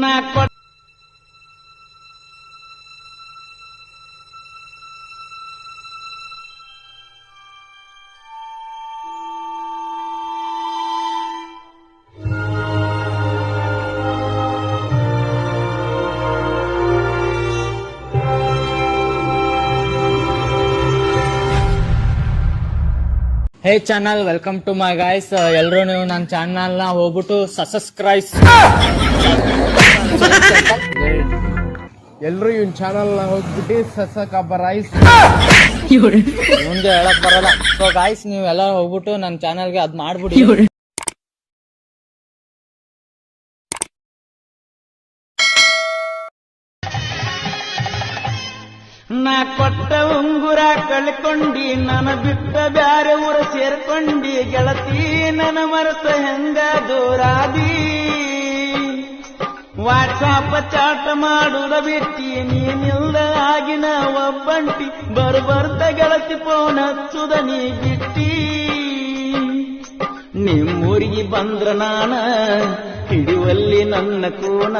ನಾ ಕೊಟ್ಟ hey channel welcome to my guys ಎಲ್ಲರೂ ನೀವು ನನ್ನ ಚಾನಲ್ನ ಹೋಗ್ಬಿಟ್ಟು ಸಬ್ಸ್ಕ್ರೈಬ್ ಎಲ್ರು ಇವ್ನ ಚಾನಲ್ ಹೋಗ್ಬಿಟ್ಟು ಸಸಕ ರೈಸ್ ಮುಂದೆ ಹೇಳಕ್ ಬರಲ್ಲ. ಸೊ ಗಾಯ್ಸ್ ನೀವು ಎಲ್ಲ ಹೋಗ್ಬಿಟ್ಟು ನನ್ನ ಚಾನಲ್ಗೆ ಅದ್ ಮಾಡ್ಬಿಡಿ. ನಾ ಕೊಟ್ಟ ಉಂಗುರ ಕಳ್ಕೊಂಡಿ ನನ್ನ ಬಿಟ್ಟ ಬ್ಯಾರೆ ಊರ ಸೇರ್ಕೊಂಡಿ ಗೆಳತಿ ನನ್ನ ಮರೆತ ಹೆಂಗ ದೂರಾದಿ? ವಾಟ್ಸಾಪ್ ಚಾಟ ಮಾಡುದ ಬಿಟ್ಟಿ ನೀನಿಲ್ಲ ಆಗಿನ ಒಬ್ಬಂಟಿ ಬರ್ ಬರ್ತ ಗೆಳತಿ ಫೋನ್ ಹಚ್ಚುದ ನೀ ಬಿಟ್ಟಿ. ನಿಮ್ಮೂರಿಗೆ ಬಂದ್ರ ನಾನ ಹಿಡಿವಲ್ಲಿ ನನ್ನ ಕೋಣ.